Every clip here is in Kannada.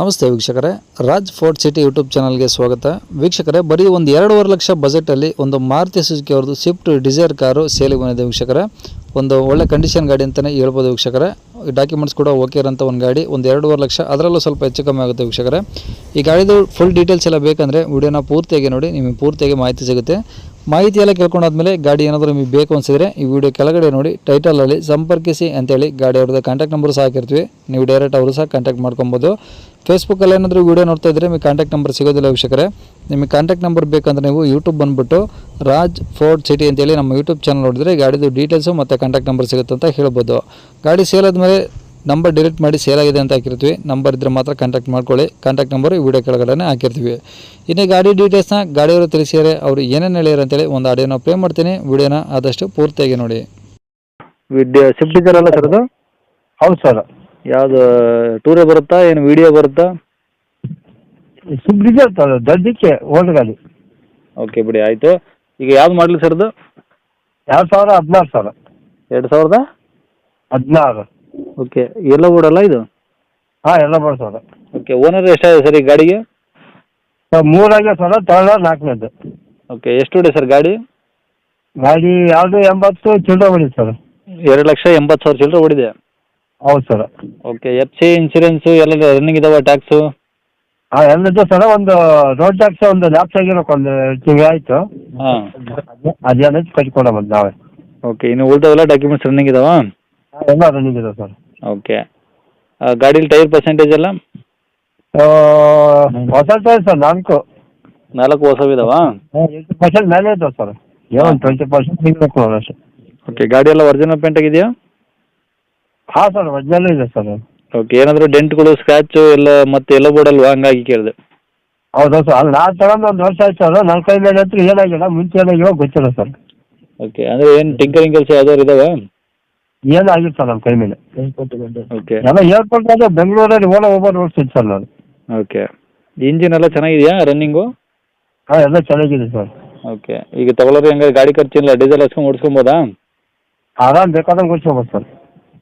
ನಮಸ್ತೆ ವೀಕ್ಷಕರೇ. ರಾಜ್ ಫೋರ್ಟ್ ಸಿಟಿ ಯೂಟ್ಯೂಬ್ ಚಾನಲ್ಗೆ ಸ್ವಾಗತ. ವೀಕ್ಷಕರೇ, ಬರೀ ಒಂದು ಎರಡೂವರೆ ಲಕ್ಷ ಬಜೆಟಲ್ಲಿ ಒಂದು ಮಾರುತಿ ಸುಜುಕಿ ಅವ್ರದ್ದು ಸ್ವಿಫ್ಟ್ ಡಿಸೈರ್ ಕಾರು ಸೇಲಿಗೆ ಬಂದಿದೆ ವೀಕ್ಷಕರೇ. ಒಂದು ಒಳ್ಳೆ ಕಂಡೀಷನ್ ಗಾಡಿ ಅಂತಲೇ ಹೇಳ್ಬೋದು ವೀಕ್ಷಕರೇ. ಡಾಕ್ಯುಮೆಂಟ್ಸ್ ಕೂಡ ಓಕೆ ಇರೋಂಥ ಒಂದು ಗಾಡಿ, ಒಂದು ಎರಡೂವರೆ ಲಕ್ಷ, ಅದರಲ್ಲೂ ಸ್ವಲ್ಪ ಹೆಚ್ಚು ಕಮ್ಮಿ ಆಗುತ್ತೆ ವೀಕ್ಷಕರೇ. ಈ ಗಾಡಿದು ಫುಲ್ ಡೀಟೇಲ್ಸ್ ಎಲ್ಲ ಬೇಕಂದರೆ ವಿಡಿಯೋನ ಪೂರ್ತಿಯಾಗಿ ನೋಡಿ, ನಿಮಗೆ ಪೂರ್ತಿಯಾಗಿ ಮಾಹಿತಿ ಸಿಗುತ್ತೆ. ಮಾಹಿತಿ ಎಲ್ಲ ಕೇಳ್ಕೊಂಡಾದ್ಮೇಲೆ ಗಾಡಿ ಏನಾದರೂ ನಿಮಗೆ ಬೇಕು ಅನಿಸಿದ್ರೆ ಈ ವಿಡಿಯೋ ಕೆಳಗಡೆ ನೋಡಿ ಟೈಟಲಲ್ಲಿ ಸಂಪರ್ಕಿಸಿ ಅಂತೇಳಿ ಗಾಡಿ ಅವ್ರದ್ದು ಕಾಂಟ್ಯಾಕ್ಟ್ ನಂಬರ್ ಸಹ ಹಾಕಿರ್ತೀವಿ. ನೀವು ಡೈರೆಕ್ಟ್ ಅವರು ಸಹ ಕಾಂಟ್ಯಾಕ್ಟ್ ಮಾಡ್ಕೊಬೋದು. ಫೇಸ್ಬುಕ್ಕಲ್ಲಿ ಏನಾದರೂ ವಿಡಿಯೋ ನೋಡ್ತಾ ಇದ್ದರೆ ನಿಮಗೆ ಕಾಂಟ್ಯಾಕ್ಟ್ ನಂಬರ್ ಸಿಗೋದಿಲ್ಲ ವೀಕ್ಷಕರೇ. ನಿಮಗೆ ಕಾಂಟ್ಯಾಕ್ಟ್ ನಂಬರ್ ಬೇಕಂದ್ರೆ ನೀವು ಯೂಟ್ಯೂಬ್ ಬಂದುಬಿಟ್ಟು ರಾಜ್ ಫೋರ್ಡ್ ಸಿಟಿ ಅಂತೇಳಿ ನಮ್ಮ ಯೂಟ್ಯೂಬ್ ಚಾನಲ್ ನೋಡಿದ್ರೆ ಗಾಡಿದು ಡೀಟೇಲ್ಸು ಮತ್ತು ಕಾಂಟ್ಯಾಕ್ಟ್ ನಂಬರ್ ಸಿಗುತ್ತೆ ಅಂತ ಹೇಳ್ಬೋದು. ಗಾಡಿ ಸೇಲ್ ನಂಬರ್ ಡಿಲೀಟ್ ಮಾಡಿ ಸೇಲ್ ಆಗಿದೆ ಅಂತ ಹಾಕಿರ್ತೀವಿ. ನಂಬರ್ ಇದ್ದರೆ ಮಾತ್ರ ಕಾಂಟ್ಯಾಕ್ಟ್ ಮಾಡ್ಕೊಳ್ಳಿ. ಕಾಂಟ್ಯಾಕ್ಟ್ ನಂಬರ್ ಈ ವಿಡಿಯೋ ಕೆಳಗಡೆ ಹಾಕಿರ್ತೀವಿ. ಇನ್ನೇ ಗಾಡಿ ಡೀಟೇಲ್ಸ್ನ ಗಾಡಿಯವರು ತಿಳಿಸಿದರೆ ಅವರು ಏನೇನು ಹೇಳ್ಯಾರ ಅಂತೇಳಿ ಒಂದು ಆಡಿಯೋನ ಪ್ಲೇ ಮಾಡ್ತೀನಿ. ವಿಡಿಯೋನ ಆದಷ್ಟು ಪೂರ್ತಿಯಾಗಿ ನೋಡಿ. ವಿಡಿಯೋ ಸ್ವಿಫ್ಟ್ ಡಿಸೈರ್ ಅಲ್ಲ ಸರ್ ಅದು? ಹೌದು ಸರ್ ಯಾವುದು ಟೂರೇ ಬರುತ್ತಾ ಏನು ವಿಡಿಯೋ ಬರುತ್ತಾ? ಸ್ವಿಫ್ಟ್ ಡಿಸೈರ್ ಸರ್ ದೊಡ್ಡಕ್ಕೆ ಓಲ್ಡ್ ಗಾಡಿ. ಓಕೆ ಬಿಡಿ ಆಯಿತು. ಈಗ ಯಾವ್ದು ಮಾಡಲಿ ಸರ್ ಅದು? ಎರಡು ಸಾವಿರ ಹದಿನಾರು ಸರ್ ಎರಡು ಸಾವಿರದ? ಹದಿನಾರು. ಓಕೆ ಎಲ್ಲ ಓಡಲ್ಲ ಇದು? ಹಾಂ ಎಲ್ಲ ಬರ್ ಸರ್ ಓಕೆ ಓನರ್ ಎಷ್ಟಾಗಿದೆ ಸರ್ ಈ ಗಾಡಿಗೆ? ಸರ್ ಮೂರಾಗೆ ಸರ್ ತಗೊಳ್ಳೋ ನಾಲ್ಕನೇದು. ಓಕೆ ಎಷ್ಟು ಇದೆ ಸರ್ ಗಾಡಿ? ಗಾಡಿ ಯಾವುದು ಎಂಬತ್ತು ಚಿಲ್ಲರೆ ಹೊಡಿ ಸರ್. ಎರಡು ಲಕ್ಷ ಎಂಬತ್ತು ಸಾವಿರ ಚಿಲ್ಲರೆ ಓಡಿದೆ ಹೌದು sir. Okay F C insurance ಎಲ್ಲ ರನ್ನಿಂಗ್ ಇದಾವೆ ಟ್ಯಾಕ್ಸು ಹಾಂ ಎಲ್ಲದ್ದು ಸರ್ ಒಂದು ರೋಡ್ ಟ್ಯಾಕ್ಸ್ ಒಂದು ಲ್ಯಾಪ್ಸ್ ಆಗಿರೋಕೆ ಒಂದು ತಿಂಗಳು ಆಯಿತು. ಹಾಂ. ಅದೇನೈತೆ ಕಟ್ಕೊಂಡ ಬಂದು ನಾವೇ ಓಕೆ ಇನ್ನು ಉಳಿದವೆಲ್ಲ ಡಾಕ್ಯುಮೆಂಟ್ಸ್ ರನ್ನಿಂಗ್ ಇದಾವಾ? ಎಲ್ಲ ರನ್ನಿಂಗ್ ಇದೆ ಸರ್. ಓಕೆ. ಗಾಡೀಲಿ ಟೈರ್ ಪರ್ಸೆಂಟೇಜ್ ಎಲ್ಲ? ಹೊಸ ಟೈರ್ ಸರ್ ನಾಲ್ಕು. ನಾಲ್ಕು ಹೊಸವಿದಾವಾ ಏಯ್ಟಿ ಪರ್ಸೆಂಟ್ ಮೇಲೆ ಇದ್ದಾವೆ ಸರ್. ಏನು ಟ್ವೆಂಟಿ ಪರ್ಸೆಂಟ್ ಸಿಗಬೇಕು ಅಷ್ಟೇ. ಓಕೆ ಗಾಡಿ ಎಲ್ಲ ಒರಿಜಿನಲ್ ಪೇಂಟ್ ಆಗಿದೆಯಾ? ಹಾಂ ಸರ್ ಒರಿಜಿನಲ್ ಇದೆ ಸರ್. ಓಕೆ ಏನಾದರೂ ಡೆಂಟ್ಗಳು ಸ್ಕ್ರ್ಯಾಚು ಎಲ್ಲ ಮತ್ತೆ ಎಲ್ಲ ಬೋರ್ಡಲ್ವಾ ಹಂಗಾಗಿ ಕೇಳಿದೆ. ಹೌದಾ ಸರ್ ಅಲ್ಲಿ ನಾನು ತಗೊಂಡು ಒಂದು ವರ್ಷ ಆಯ್ತು ಸರ್. ನಾಲ್ಕೈದು ಮೇಲೆ ಹತ್ರ ಏನಾಗಿಲ್ಲ ಮುಂಚೆ ಏನಾಗಿಲ್ಲ ಗೊತ್ತಿಲ್ಲ ಸರ್. ಓಕೆ ಅಂದರೆ ಏನು ಟಿಂಕರಿಂಗ್ ಕೆಲಸ ಯಾವ್ದಾದ್ರು ಇದಾವಾ? ಏನಾಗಿತ್ತು ಸರ್ ನಮ್ಮ ಕೈ ಮೇಲೆ ಓಕೆ ಎಲ್ಲ ಏರ್ಪೋರ್ಟ್ ಆದ್ರೆ ಬೆಂಗಳೂರಲ್ಲಿ ಓಲಾ ಓಬರ್ ಓಡಿಸ್ತಿದ್ದು ಸರ್ ನಾನು. ಓಕೆ ಇಂಜಿನ್ ಎಲ್ಲ ಚೆನ್ನಾಗಿದೆಯಾ ರನ್ನಿಂಗು ಹಾಂ ಎಲ್ಲ ಚೆನ್ನಾಗಿದೆ ಸರ್. ಓಕೆ ಈಗ ತಗೊಳೋದು ಹೆಂಗಾರೆ ಗಾಡಿ ಖರ್ಚಿಲ್ಲ ಡೀಸೆಲ್ ಹಚ್ಕೊಂಡು ಓಡಿಸ್ಕೊಬೋದಾ? ಆರಾಮ್ ಬೇಕಾದಂಗೆ ಓಡಿಸ್ಕೋಬೋದು ಸರ್.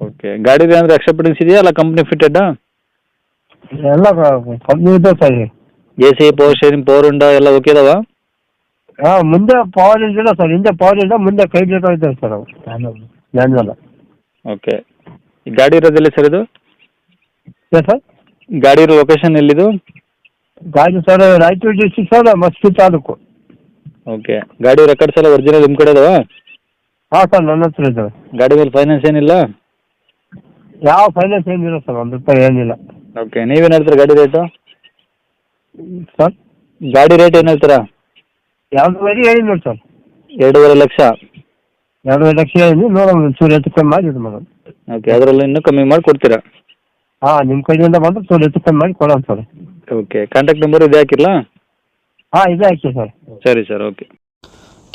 ಓಕೆ ಗಾಡಿ ಅಂದರೆ ಎಕ್ಸೆಪ್ಟೆನ್ಸ್ ಇದೆಯಾ ಅಲ್ಲ ಕಂಪ್ನಿ ಫಿಟ್ಟೆಡ್ ಎಲ್ಲ ಕಂಪ್ನಿ ಇದೆ sir. A C power steering power ಉಂಡ ಎಲ್ಲ ಓಕೆ ಇದಾವಾ? ಹಾಂ ಮುಂದೆ ಪವರ್ ಇಲ್ಲ ಸರ್. ಹಿಂದೆ ಪವರ್ ಇಲ್ಲ ಮುಂದೆ ಕೈ ಬೇಕಾಗಿದೆ ಸರ್ ಅವು. ಮ್ಯಾನ್ಯಲ್ಲ ಓಕೆ. ಈ ಗಾಡಿ ಇರೋದೆಲ್ಲಿ ಸರ್ ಇದು? ಏನು ಸರ್? ಗಾಡಿ ಇರೋ ಲೊಕೇಶನ್ ಎಲ್ಲಿದು? ಗಾಡಿ sir Raichur district sir Maski taluk. Okay. ಗಾಡಿ ರೆಕಾರ್ಡ್ಸ್ ಎಲ್ಲ ಒರಿಜಿನಲ್ ನಿಮ್ಮ ಕಡೆ ಅದಾವ ಹಾಂ ಸರ್ ನನ್ನ ಹತ್ರ ಇದ್ದಾವೆ ಗಾಡಿ ಮೇಲೆ ಫೈನಾನ್ಸ್ ಏನಿಲ್ಲ? ಯಾವ ಫೈನಾನ್ಸ್ ಏನಿಲ್ಲ ಸರ್ ಒಂದು ರೂಪಾಯಿ ಏನಿಲ್ಲ. ಓಕೆ ನೀವೇನು ಹೇಳ್ತೀರಾ ಗಾಡಿ ರೇಟು ಸರ್? ಗಾಡಿ ರೇಟ್ ಏನು ಹೇಳ್ತೀರಾ? ಯಾವ್ದು ಬರೀ ಹೇಳಿ ನೋಡಿ ಸರ್. ಎರಡೂವರೆ ಲಕ್ಷ. ಎರಡು ಲಕ್ಷ ಹೇಳಿ ನೋಡೋಣ ಒಂಚೂರು ಹೆಚ್ಚು ಕಮ್ಮಿ ಮಾಡಿ ಇದು ಮಾಡೋಣ ಓಕೆ ಅದರಲ್ಲಿ ಇನ್ನೂ ಕಮ್ಮಿ ಮಾಡಿ ಕೊಡ್ತೀರಾ ಹಾಂ ನಿಮ್ಮ ಕೈಯಿಂದ ಬಂದ್ರೆ ಚೂರು ಹೆಚ್ಚು ಕಮ್ಮಿ ಮಾಡಿ ಕೊಡೋಣ ಸರ್. ಓಕೆ ಕಾಂಟ್ಯಾಕ್ಟ್ ನಂಬರ್ ಇದೆ ಹಾಕಿರಲಾ? ಹಾಂ ಇದೆ ಹಾಕಿ ಸರ್. ಸರಿ ಸರ್ ಓಕೆ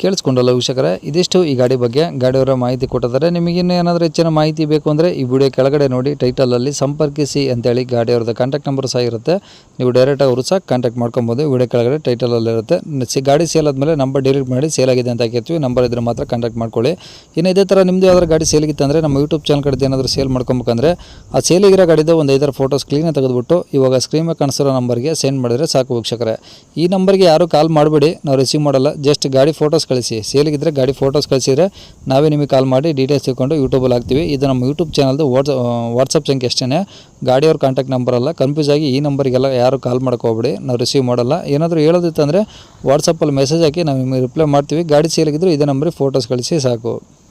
ಕೇಳಿಸ್ಕೊಂಡಲ್ಲ ವೀಕ್ಷಕರೇ. ಇದಿಷ್ಟು ಈ ಗಾಡಿ ಬಗ್ಗೆ ಗಾಡಿಯವರ ಮಾಹಿತಿ ಕೊಟ್ಟಿದ್ದಾರೆ. ನಿಮಗೆ ಇನ್ನೂ ಏನಾದರೂ ಹೆಚ್ಚಿನ ಮಾಹಿತಿ ಬೇಕು ಅಂದರೆ ಈ ವಿಡಿಯೋ ಕೆಳಗಡೆ ನೋಡಿ ಟೈಟಲಲ್ಲಿ ಸಂಪರ್ಕಿಸಿ ಅಂತೇಳಿ ಗಾಡಿಯವ್ರದ್ದು ಕಾಂಟ್ಯಾಕ್ಟ್ ನಂಬರ್ ಸಹ ಇರುತ್ತೆ. ನೀವು ಡೈರೆಕ್ಟಾಗಿ ಅವರು ಸಹ ಕಾಂಟ್ಯಾಕ್ಟ್ ಮಾಡ್ಕೊಬೋದು. ವಿಡಿಯೋ ಕೆಳಗಡೆ ಟೈಟಲಲ್ಲಿ ಇರುತ್ತೆ. ಗಾಡಿ ಸೇಲ್ ಆದಮೇಲೆ ನಂಬರ್ ಡಿಲೀಟ್ ಮಾಡಿ ಸೇಲ್ ಆಗಿದೆ ಅಂತ ಹಾಕಿರ್ತೀವಿ. ನಂಬರ್ ಇದ್ರೆ ಮಾತ್ರ ಕಾಂಟ್ಯಾಕ್ಟ್ ಮಾಡ್ಕೊಳ್ಳಿ. ಇನ್ನು ಇದೇ ಥರ ನಿಮ್ಮದು ಯಾವ್ದಾದ್ರು ಗಾಡಿ ಸೇಲಿಗಿತ್ತು ಅಂದರೆ ನಮ್ಮ ಯೂಟ್ಯೂಬ್ ಚಾನಲ್ ಕಡೆ ಏನಾದರೂ ಸೇಲ್ ಮಾಡ್ಕೊಬೇಕಂದ್ರೆ ಆ ಸೇಲಿಗಿರೋ ಗಾಡಿದ ಒಂದು ಐದಾರು ಫೋಟೋಸ್ ಕ್ಲೀನ್ ತೆಗೆದುಬಿಟ್ಟು ಇವಾಗ ಸ್ಕ್ರೀನ್ ಕಾಣಿಸಿರೋ ನಂಬರ್ಗೆ ಸೆಂಡ್ ಮಾಡಿದರೆ ಸಾಕು ವೀಕ್ಷಕರೇ. ಈ ನಂಬರ್ಗೆ ಯಾರು ಕಾಲ್ ಮಾಡಬೇಡಿ. ನಾವು ರಿಸೀವ್ ಮಾಡಲ್ಲ. ಜಸ್ಟ್ ಗಾಡಿ ಫೋಟೋಸ್ ಕಳಿಸಿ. ಸೇಲಿಗಿದ್ರೆ ಗಾಡಿ ಫೋಟೋಸ್ ಕಳಿಸಿದ್ರೆ ನಾವೇ ನಿಮಗೆ ಕಾಲ್ ಮಾಡಿ ಡೀಟೇಲ್ಸ್ ತಿಳ್ಕೊಂಡು ಯೂಟ್ಯೂಬಲ್ಲಿ ಹಾಕ್ತೀವಿ. ಇದು ನಮ್ಮ ಯೂಟ್ಯೂಬ್ ಚಾನಲ್ದು ವಾಟ್ಸ್ ವಾಟ್ಸಪ್ ಸಂಖ್ಯೆ ಗಾಡಿಯವ್ರ ಕಾಂಟ್ಯಾಕ್ಟ್ ನಂಬರ್ ಅಲ್ಲ. ಕನ್ಫ್ಯೂಸ್ ಆಗಿ ಈ ನಂಬರ್ಗೆಲ್ಲ ಯಾರು ಕಾಲ್ ಹೋಗ್ಬೇಡಿ. ನಾವು ರಿಸೀವ್ ಮಾಡಲ್ಲ. ಏನಾದರೂ ಹೇಳೋದಿತ್ತಂದರೆ ವಾಟ್ಸಪ್ಪಲ್ಲಿ ಮೆಸೇಜ್ ಹಾಕಿ ನಾವು ನಿಮಗೆ ರಿಪ್ಲೈ ಮಾಡ್ತೀವಿ. ಗಾಡಿ ಸೇಲಿಗಿದ್ರು ಇದೇ ನಂಬರಿಗೆ ಫೋಟೋಸ್ ಕಳಿಸಿ ಸಾಕು.